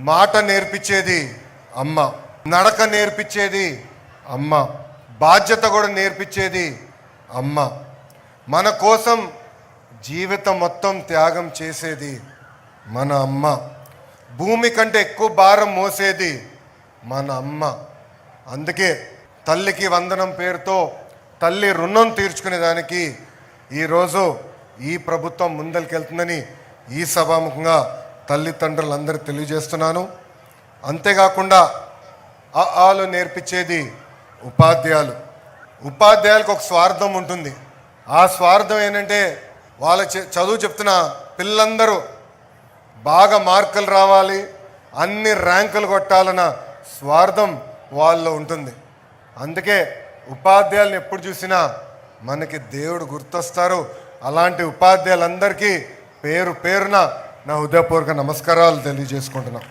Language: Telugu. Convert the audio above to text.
మాట నేర్పించేది అమ్మ నడక నేర్పించేది అమ్మ బాధ్యత కూడా నేర్పించేది అమ్మ. మన కోసం జీవితం మొత్తం త్యాగం చేసేది మన అమ్మ. భూమి కంటే ఎక్కువ భారం మోసేది మన అమ్మ. అందుకే తల్లికి వందనం పేరుతో తల్లి రుణం తీర్చుకునేదానికి ఈరోజు ఈ ప్రభుత్వం ముందరికెళ్తుందని ఈ సభాముఖంగా తల్లిదండ్రులందరూ తెలియజేస్తున్నాను. అంతేకాకుండా ఆ ఆలు నేర్పించేది ఉపాధ్యాయులు. ఉపాధ్యాయులకు ఒక స్వార్థం ఉంటుంది. ఆ స్వార్థం ఏంటంటే వాళ్ళ చదువు చెప్తున్న పిల్లలందరూ బాగా మార్కులు రావాలి అన్ని ర్యాంకులు కొట్టాలన్న స్వార్థం వాళ్ళలో ఉంటుంది. అందుకే ఉపాధ్యాయులను ఎప్పుడు చూసినా మనకి దేవుడు గుర్తొస్తారు. అలాంటి ఉపాధ్యాయులందరికీ పేరు పేరున నా హృదయపూర్వక నమస్కారాలు తెలియజేసుకుంటున్నాను